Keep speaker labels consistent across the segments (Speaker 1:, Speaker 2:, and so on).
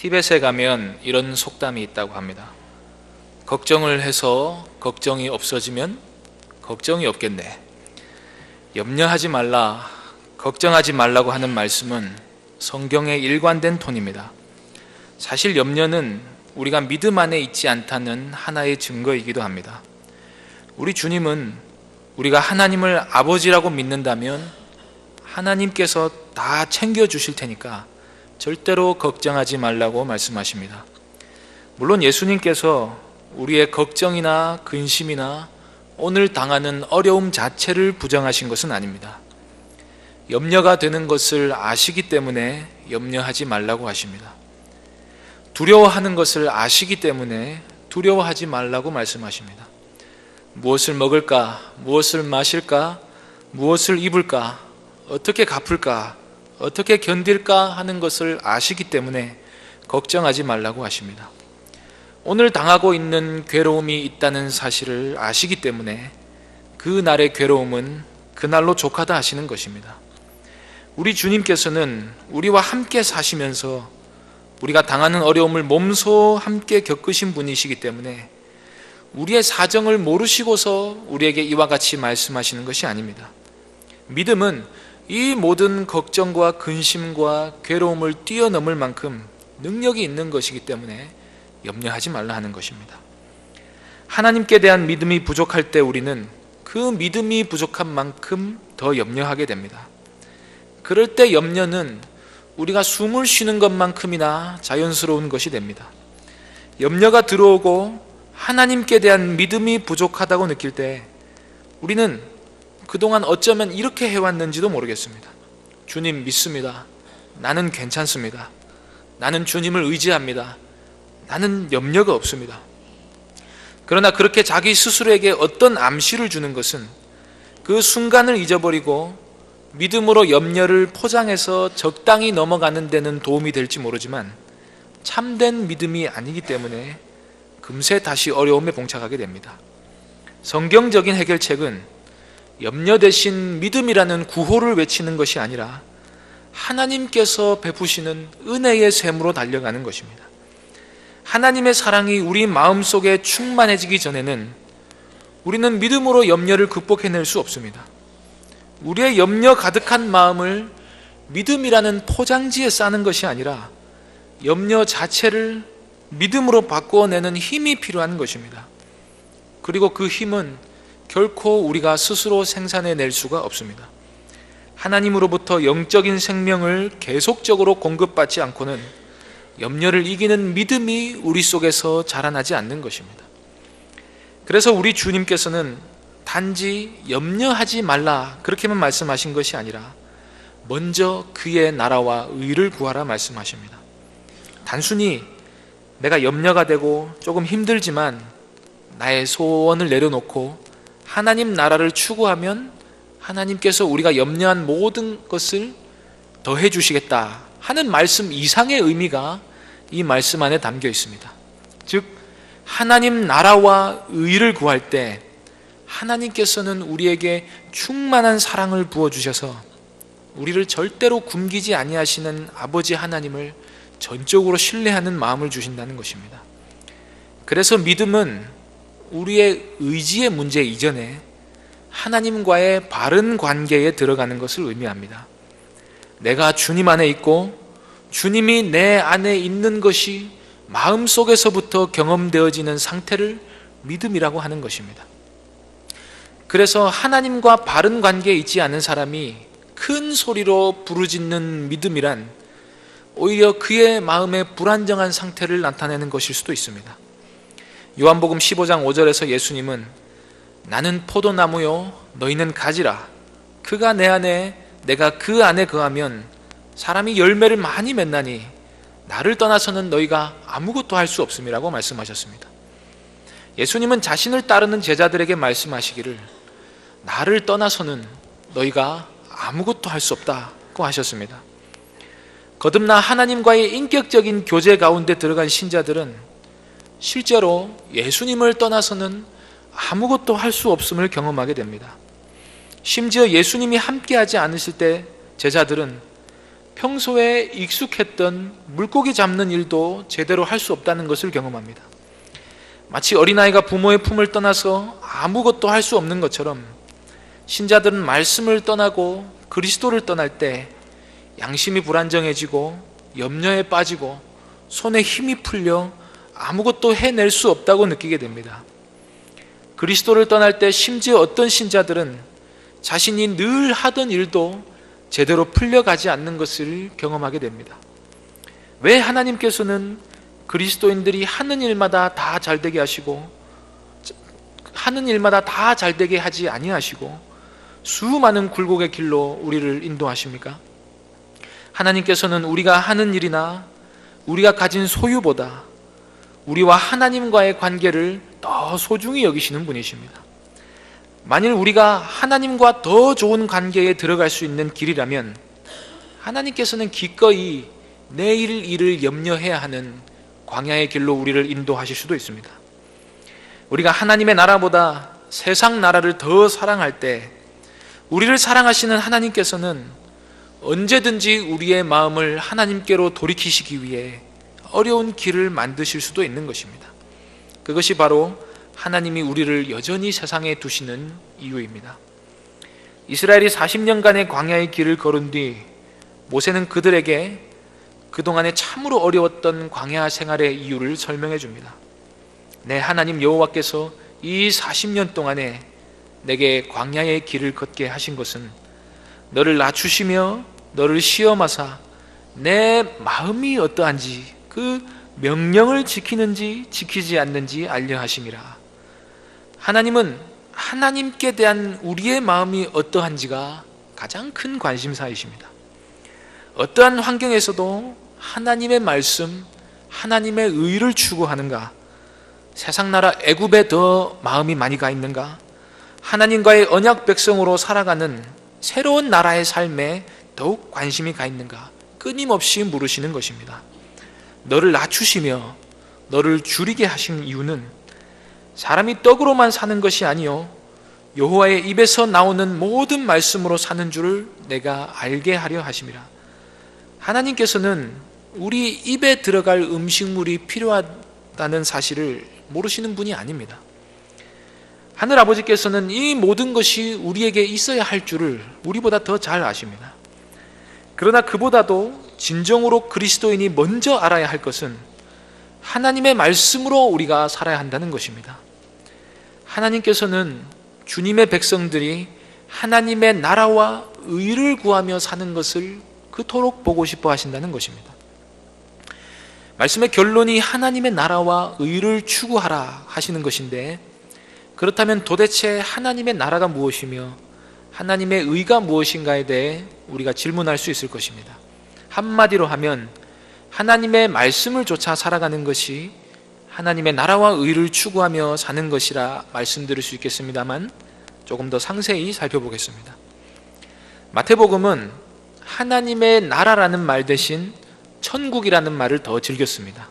Speaker 1: 티벳에 가면 이런 속담이 있다고 합니다. 걱정을 해서 걱정이 없어지면 걱정이 없겠네. 염려하지 말라, 걱정하지 말라고 하는 말씀은 성경에 일관된 톤입니다. 사실 염려는 우리가 믿음 안에 있지 않다는 하나의 증거이기도 합니다. 우리 주님은 우리가 하나님을 아버지라고 믿는다면 하나님께서 다 챙겨주실 테니까 절대로 걱정하지 말라고 말씀하십니다. 물론 예수님께서 우리의 걱정이나 근심이나 오늘 당하는 어려움 자체를 부정하신 것은 아닙니다. 염려가 되는 것을 아시기 때문에 염려하지 말라고 하십니다. 두려워하는 것을 아시기 때문에 두려워하지 말라고 말씀하십니다. 무엇을 먹을까? 무엇을 마실까? 무엇을 입을까? 어떻게 갚을까? 어떻게 견딜까 하는 것을 아시기 때문에 걱정하지 말라고 하십니다. 오늘 당하고 있는 괴로움이 있다는 사실을 아시기 때문에 그 날의 괴로움은 그날로 족하다 하시는 것입니다. 우리 주님께서는 우리와 함께 사시면서 우리가 당하는 어려움을 몸소 함께 겪으신 분이시기 때문에 우리의 사정을 모르시고서 우리에게 이와 같이 말씀하시는 것이 아닙니다. 믿음은 이 모든 걱정과 근심과 괴로움을 뛰어넘을 만큼 능력이 있는 것이기 때문에 염려하지 말라 하는 것입니다. 하나님께 대한 믿음이 부족할 때 우리는 그 믿음이 부족한 만큼 더 염려하게 됩니다. 그럴 때 염려는 우리가 숨을 쉬는 것만큼이나 자연스러운 것이 됩니다. 염려가 들어오고 하나님께 대한 믿음이 부족하다고 느낄 때 우리는 그동안 어쩌면 이렇게 해왔는지도 모르겠습니다. 주님 믿습니다. 나는 괜찮습니다. 나는 주님을 의지합니다. 나는 염려가 없습니다. 그러나 그렇게 자기 스스로에게 어떤 암시를 주는 것은 그 순간을 잊어버리고 믿음으로 염려를 포장해서 적당히 넘어가는 데는 도움이 될지 모르지만 참된 믿음이 아니기 때문에 금세 다시 어려움에 봉착하게 됩니다. 성경적인 해결책은 염려 대신 믿음이라는 구호를 외치는 것이 아니라 하나님께서 베푸시는 은혜의 샘으로 달려가는 것입니다. 하나님의 사랑이 우리 마음속에 충만해지기 전에는 우리는 믿음으로 염려를 극복해낼 수 없습니다. 우리의 염려 가득한 마음을 믿음이라는 포장지에 싸는 것이 아니라 염려 자체를 믿음으로 바꾸어내는 힘이 필요한 것입니다. 그리고 그 힘은 결코 우리가 스스로 생산해 낼 수가 없습니다. 하나님으로부터 영적인 생명을 계속적으로 공급받지 않고는 염려를 이기는 믿음이 우리 속에서 자라나지 않는 것입니다. 그래서 우리 주님께서는 단지 염려하지 말라 그렇게만 말씀하신 것이 아니라 먼저 그의 나라와 의를 구하라 말씀하십니다. 단순히 내가 염려가 되고 조금 힘들지만 나의 소원을 내려놓고 하나님 나라를 추구하면 하나님께서 우리가 염려한 모든 것을 더해 주시겠다 하는 말씀 이상의 의미가 이 말씀 안에 담겨 있습니다. 즉 하나님 나라와 의를 구할 때 하나님께서는 우리에게 충만한 사랑을 부어 주셔서 우리를 절대로 굶기지 아니하시는 아버지 하나님을 전적으로 신뢰하는 마음을 주신다는 것입니다. 그래서 믿음은 우리의 의지의 문제 이전에 하나님과의 바른 관계에 들어가는 것을 의미합니다. 내가 주님 안에 있고 주님이 내 안에 있는 것이 마음 속에서부터 경험되어지는 상태를 믿음이라고 하는 것입니다. 그래서 하나님과 바른 관계에 있지 않은 사람이 큰 소리로 부르짖는 믿음이란 오히려 그의 마음의 불안정한 상태를 나타내는 것일 수도 있습니다. 요한복음 15장 5절에서 예수님은 나는 포도나무요 너희는 가지라 그가 내 안에 내가 그 안에 거하면 사람이 열매를 많이 맺나니 나를 떠나서는 너희가 아무것도 할 수 없음이라고 말씀하셨습니다. 예수님은 자신을 따르는 제자들에게 말씀하시기를 나를 떠나서는 너희가 아무것도 할 수 없다고 하셨습니다. 거듭나 하나님과의 인격적인 교제 가운데 들어간 신자들은 실제로 예수님을 떠나서는 아무것도 할 수 없음을 경험하게 됩니다. 심지어 예수님이 함께하지 않으실 때 제자들은 평소에 익숙했던 물고기 잡는 일도 제대로 할 수 없다는 것을 경험합니다. 마치 어린아이가 부모의 품을 떠나서 아무것도 할 수 없는 것처럼 신자들은 말씀을 떠나고 그리스도를 떠날 때 양심이 불안정해지고 염려에 빠지고 손에 힘이 풀려 아무것도 해낼 수 없다고 느끼게 됩니다. 그리스도를 떠날 때 심지어 어떤 신자들은 자신이 늘 하던 일도 제대로 풀려가지 않는 것을 경험하게 됩니다. 왜 하나님께서는 그리스도인들이 하는 일마다 다 잘되게 하시고 하는 일마다 다 잘되게 하지 아니하시고 수많은 굴곡의 길로 우리를 인도하십니까? 하나님께서는 우리가 하는 일이나 우리가 가진 소유보다 우리와 하나님과의 관계를 더 소중히 여기시는 분이십니다. 만일 우리가 하나님과 더 좋은 관계에 들어갈 수 있는 길이라면 하나님께서는 기꺼이 내일 일을 염려해야 하는 광야의 길로 우리를 인도하실 수도 있습니다. 우리가 하나님의 나라보다 세상 나라를 더 사랑할 때 우리를 사랑하시는 하나님께서는 언제든지 우리의 마음을 하나님께로 돌이키시기 위해 어려운 길을 만드실 수도 있는 것입니다. 그것이 바로 하나님이 우리를 여전히 세상에 두시는 이유입니다. 이스라엘이 40년간의 광야의 길을 걸은 뒤 모세는 그들에게 그동안에 참으로 어려웠던 광야 생활의 이유를 설명해 줍니다. 내 하나님 여호와께서 이 40년 동안에 내게 광야의 길을 걷게 하신 것은 너를 낮추시며 너를 시험하사 내 마음이 어떠한지 그 명령을 지키는지 지키지 않는지 알려 하심이라. 하나님은 하나님께 대한 우리의 마음이 어떠한지가 가장 큰 관심사이십니다. 어떠한 환경에서도 하나님의 말씀, 하나님의 의를 추구하는가? 세상 나라 애굽에 더 마음이 많이 가 있는가? 하나님과의 언약 백성으로 살아가는 새로운 나라의 삶에 더욱 관심이 가 있는가? 끊임없이 물으시는 것입니다. 너를 낮추시며 너를 줄이게 하신 이유는 사람이 떡으로만 사는 것이 아니요 여호와의 입에서 나오는 모든 말씀으로 사는 줄을 내가 알게 하려 하심이라. 하나님께서는 우리 입에 들어갈 음식물이 필요하다는 사실을 모르시는 분이 아닙니다. 하늘 아버지께서는 이 모든 것이 우리에게 있어야 할 줄을 우리보다 더 잘 아십니다. 그러나 그보다도 진정으로 그리스도인이 먼저 알아야 할 것은 하나님의 말씀으로 우리가 살아야 한다는 것입니다. 하나님께서는 주님의 백성들이 하나님의 나라와 의를 구하며 사는 것을 그토록 보고 싶어 하신다는 것입니다. 말씀의 결론이 하나님의 나라와 의를 추구하라 하시는 것인데 그렇다면 도대체 하나님의 나라가 무엇이며 하나님의 의가 무엇인가에 대해 우리가 질문할 수 있을 것입니다. 한마디로 하면 하나님의 말씀을 쫓아 살아가는 것이 하나님의 나라와 의를 추구하며 사는 것이라 말씀드릴 수 있겠습니다만 조금 더 상세히 살펴보겠습니다. 마태복음은 하나님의 나라라는 말 대신 천국이라는 말을 더 즐겼습니다.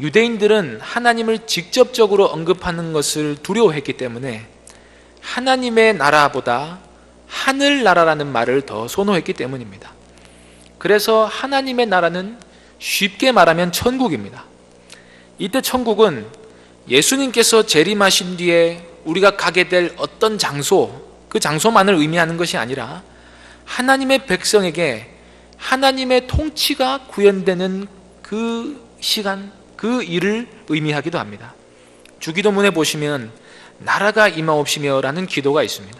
Speaker 1: 유대인들은 하나님을 직접적으로 언급하는 것을 두려워했기 때문에 하나님의 나라보다 하늘나라라는 말을 더 선호했기 때문입니다. 그래서 하나님의 나라는 쉽게 말하면 천국입니다. 이때 천국은 예수님께서 재림하신 뒤에 우리가 가게 될 어떤 장소, 그 장소만을 의미하는 것이 아니라 하나님의 백성에게 하나님의 통치가 구현되는 그 시간, 그 일을 의미하기도 합니다. 주기도문에 보시면 나라가 임하옵시며라는 기도가 있습니다.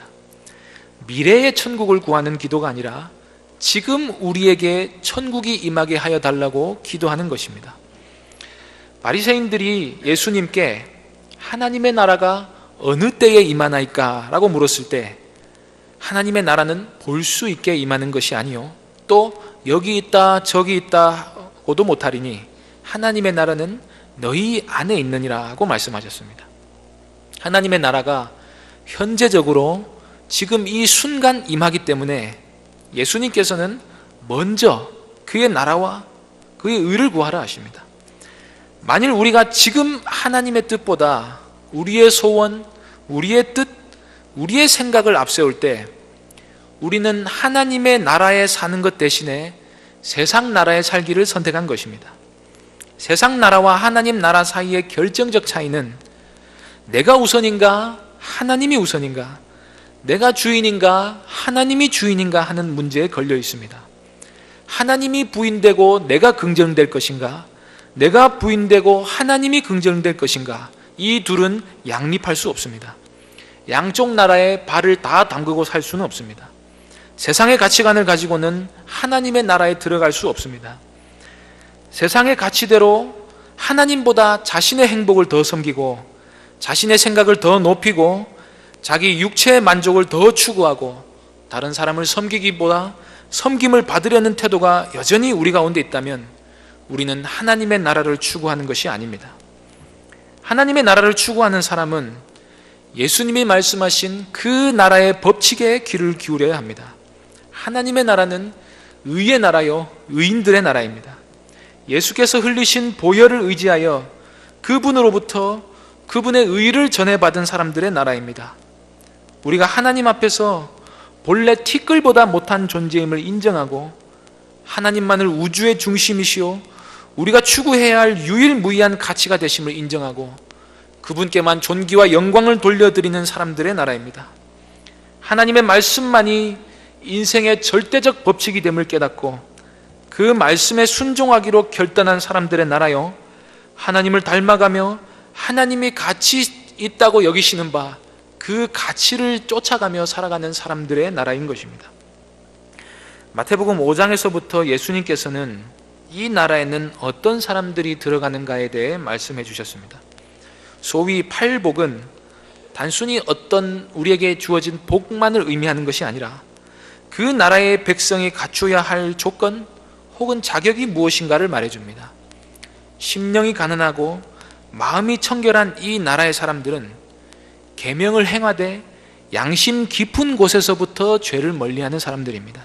Speaker 1: 미래의 천국을 구하는 기도가 아니라 지금 우리에게 천국이 임하게 하여 달라고 기도하는 것입니다. 바리새인들이 예수님께 하나님의 나라가 어느 때에 임하나이까라고 물었을 때 하나님의 나라는 볼 수 있게 임하는 것이 아니요 또 여기 있다 저기 있다고도 못하리니 하나님의 나라는 너희 안에 있느니라고 말씀하셨습니다. 하나님의 나라가 현재적으로 지금 이 순간 임하기 때문에 예수님께서는 먼저 그의 나라와 그의 의를 구하라 하십니다. 만일 우리가 지금 하나님의 뜻보다 우리의 소원, 우리의 뜻, 우리의 생각을 앞세울 때 우리는 하나님의 나라에 사는 것 대신에 세상 나라에 살기를 선택한 것입니다. 세상 나라와 하나님 나라 사이의 결정적 차이는 내가 우선인가 하나님이 우선인가 내가 주인인가 하나님이 주인인가 하는 문제에 걸려 있습니다. 하나님이 부인되고 내가 긍정될 것인가 내가 부인되고 하나님이 긍정될 것인가 이 둘은 양립할 수 없습니다. 양쪽 나라에 발을 다 담그고 살 수는 없습니다. 세상의 가치관을 가지고는 하나님의 나라에 들어갈 수 없습니다. 세상의 가치대로 하나님보다 자신의 행복을 더 섬기고 자신의 생각을 더 높이고 자기 육체의 만족을 더 추구하고 다른 사람을 섬기기보다 섬김을 받으려는 태도가 여전히 우리 가운데 있다면 우리는 하나님의 나라를 추구하는 것이 아닙니다. 하나님의 나라를 추구하는 사람은 예수님이 말씀하신 그 나라의 법칙에 귀를 기울여야 합니다. 하나님의 나라는 의의 나라요, 의인들의 나라입니다. 예수께서 흘리신 보혈을 의지하여 그분으로부터 그분의 의를 전해받은 사람들의 나라입니다. 우리가 하나님 앞에서 본래 티끌보다 못한 존재임을 인정하고 하나님만을 우주의 중심이시오 우리가 추구해야 할 유일무이한 가치가 되심을 인정하고 그분께만 존귀와 영광을 돌려드리는 사람들의 나라입니다. 하나님의 말씀만이 인생의 절대적 법칙이 됨을 깨닫고 그 말씀에 순종하기로 결단한 사람들의 나라요. 하나님을 닮아가며 하나님이 가치 있다고 여기시는 바 그 가치를 쫓아가며 살아가는 사람들의 나라인 것입니다. 마태복음 5장에서부터 예수님께서는 이 나라에는 어떤 사람들이 들어가는가에 대해 말씀해 주셨습니다. 소위 팔복은 단순히 어떤 우리에게 주어진 복만을 의미하는 것이 아니라 그 나라의 백성이 갖춰야 할 조건 혹은 자격이 무엇인가를 말해줍니다. 심령이 가난하고 마음이 청결한 이 나라의 사람들은 계명을 행하되 양심 깊은 곳에서부터 죄를 멀리하는 사람들입니다.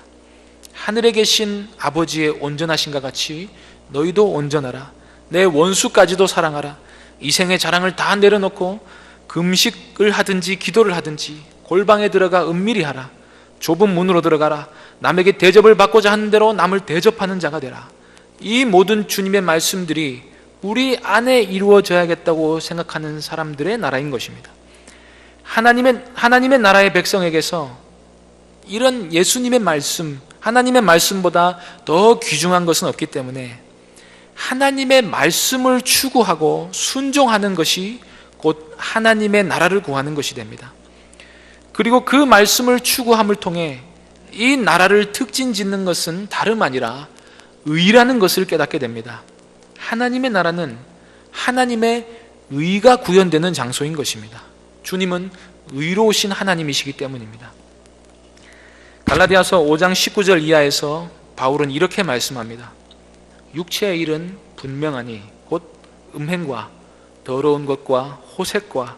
Speaker 1: 하늘에 계신 아버지의 온전하신가 같이 너희도 온전하라. 내 원수까지도 사랑하라. 이 생의 자랑을 다 내려놓고 금식을 하든지 기도를 하든지 골방에 들어가 은밀히 하라. 좁은 문으로 들어가라. 남에게 대접을 받고자 하는 대로 남을 대접하는 자가 되라. 이 모든 주님의 말씀들이 우리 안에 이루어져야겠다고 생각하는 사람들의 나라인 것입니다. 하나님의, 하나님의 나라의 백성에게서 이런 예수님의 말씀, 하나님의 말씀보다 더 귀중한 것은 없기 때문에 하나님의 말씀을 추구하고 순종하는 것이 곧 하나님의 나라를 구하는 것이 됩니다. 그리고 그 말씀을 추구함을 통해 이 나라를 특진 짓는 것은 다름 아니라 의라는 것을 깨닫게 됩니다. 하나님의 나라는 하나님의 의가 구현되는 장소인 것입니다. 주님은 의로우신 하나님이시기 때문입니다. 갈라디아서 5장 19절 이하에서 바울은 이렇게 말씀합니다. 육체의 일은 분명하니 곧 음행과 더러운 것과 호색과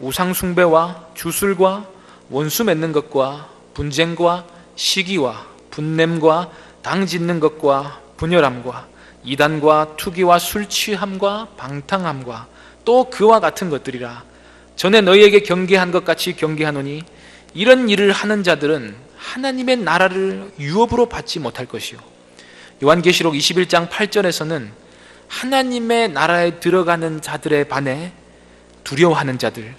Speaker 1: 우상숭배와 주술과 원수 맺는 것과 분쟁과 시기와 분냄과 당 짓는 것과 분열함과 이단과 투기와 술 취함과 방탕함과 또 그와 같은 것들이라 전에 너희에게 경계한 것 같이 경계하노니 이런 일을 하는 자들은 하나님의 나라를 유업으로 받지 못할 것이요 요한계시록 21장 8절에서는 하나님의 나라에 들어가는 자들에 반해 두려워하는 자들,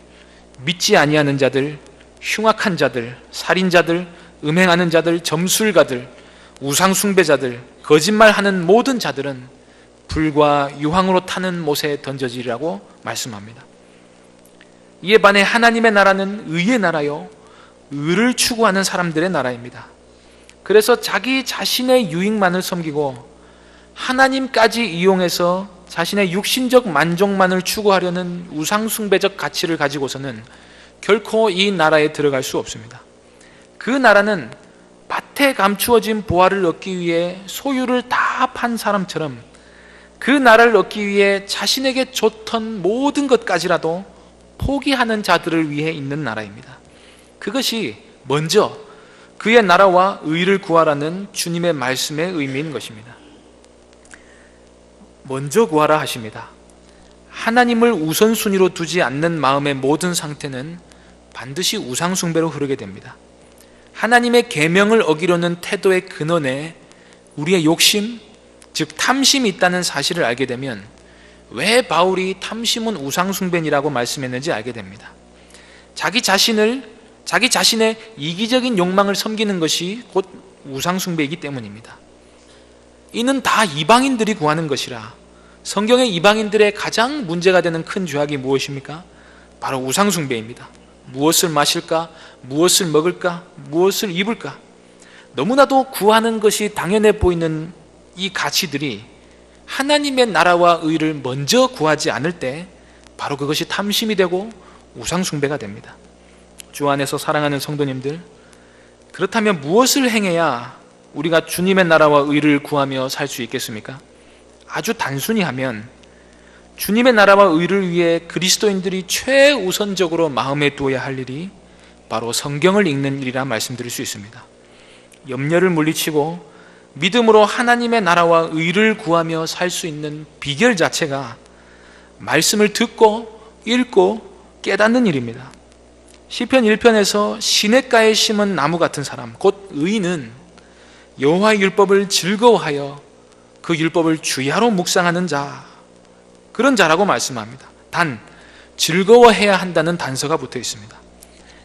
Speaker 1: 믿지 아니하는 자들, 흉악한 자들, 살인자들, 음행하는 자들, 점술가들, 우상숭배자들, 거짓말하는 모든 자들은 불과 유황으로 타는 못에 던져지리라고 말씀합니다. 이에 반해 하나님의 나라는 의의 나라요, 의를 추구하는 사람들의 나라입니다. 그래서 자기 자신의 유익만을 섬기고 하나님까지 이용해서 자신의 육신적 만족만을 추구하려는 우상숭배적 가치를 가지고서는 결코 이 나라에 들어갈 수 없습니다. 그 나라는 밭에 감추어진 보화를 얻기 위해 소유를 다 판 사람처럼 그 나라를 얻기 위해 자신에게 좋던 모든 것까지라도 포기하는 자들을 위해 있는 나라입니다. 그것이 먼저 그의 나라와 의를 구하라는 주님의 말씀의 의미인 것입니다. 먼저 구하라 하십니다. 하나님을 우선순위로 두지 않는 마음의 모든 상태는 반드시 우상숭배로 흐르게 됩니다. 하나님의 계명을 어기려는 태도의 근원에 우리의 욕심, 즉 탐심이 있다는 사실을 알게 되면 왜 바울이 탐심은 우상숭배니라고 말씀했는지 알게 됩니다. 자기 자신을 자기 자신의 이기적인 욕망을 섬기는 것이 곧 우상숭배이기 때문입니다. 이는 다 이방인들이 구하는 것이라 성경의 이방인들의 가장 문제가 되는 큰 죄악이 무엇입니까? 바로 우상숭배입니다. 무엇을 마실까? 무엇을 먹을까? 무엇을 입을까? 너무나도 구하는 것이 당연해 보이는 이 가치들이 하나님의 나라와 의를 먼저 구하지 않을 때 바로 그것이 탐심이 되고 우상숭배가 됩니다. 주 안에서 사랑하는 성도님들, 그렇다면 무엇을 행해야 우리가 주님의 나라와 의를 구하며 살 수 있겠습니까? 아주 단순히 하면 주님의 나라와 의를 위해 그리스도인들이 최우선적으로 마음에 두어야 할 일이 바로 성경을 읽는 일이라 말씀드릴 수 있습니다. 염려를 물리치고 믿음으로 하나님의 나라와 의를 구하며 살 수 있는 비결 자체가 말씀을 듣고 읽고 깨닫는 일입니다. 시편 1편에서 시냇가에 심은 나무 같은 사람 곧 의인은 여호와의 율법을 즐거워하여 그 율법을 주야로 묵상하는 자 그런 자라고 말씀합니다. 단 즐거워해야 한다는 단서가 붙어 있습니다.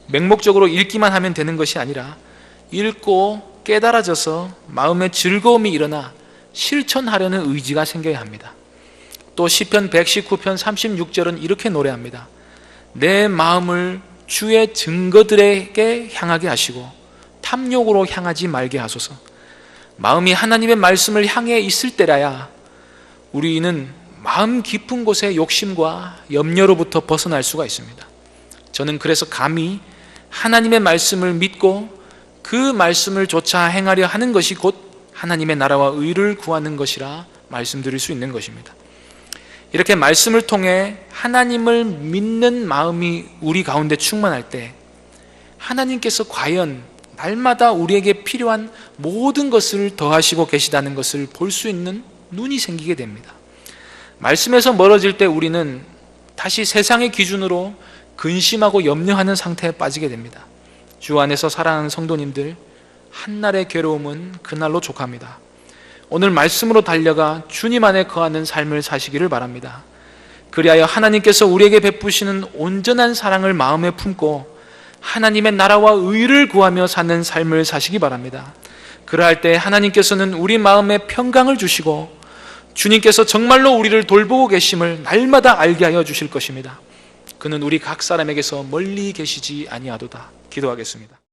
Speaker 1: 맹목적으로 읽기만 하면 되는 것이 아니라 읽고 깨달아져서 마음에 즐거움이 일어나 실천하려는 의지가 생겨야 합니다. 또 시편 119편 36절은 이렇게 노래합니다. 내 마음을 주의 증거들에게 향하게 하시고 탐욕으로 향하지 말게 하소서. 마음이 하나님의 말씀을 향해 있을 때라야 우리는 마음 깊은 곳의 욕심과 염려로부터 벗어날 수가 있습니다. 저는 그래서 감히 하나님의 말씀을 믿고 그 말씀을 조차 행하려 하는 것이 곧 하나님의 나라와 의를 구하는 것이라 말씀드릴 수 있는 것입니다. 이렇게 말씀을 통해 하나님을 믿는 마음이 우리 가운데 충만할 때 하나님께서 과연 날마다 우리에게 필요한 모든 것을 더하시고 계시다는 것을 볼 수 있는 눈이 생기게 됩니다. 말씀에서 멀어질 때 우리는 다시 세상의 기준으로 근심하고 염려하는 상태에 빠지게 됩니다. 주 안에서 사랑하는 성도님들, 한날의 괴로움은 그날로 족합니다. 오늘 말씀으로 달려가 주님 안에 거하는 삶을 사시기를 바랍니다. 그리하여 하나님께서 우리에게 베푸시는 온전한 사랑을 마음에 품고 하나님의 나라와 의를 구하며 사는 삶을 사시기 바랍니다. 그러할 때 하나님께서는 우리 마음에 평강을 주시고 주님께서 정말로 우리를 돌보고 계심을 날마다 알게 하여 주실 것입니다. 그는 우리 각 사람에게서 멀리 계시지 아니하도다. 기도하겠습니다.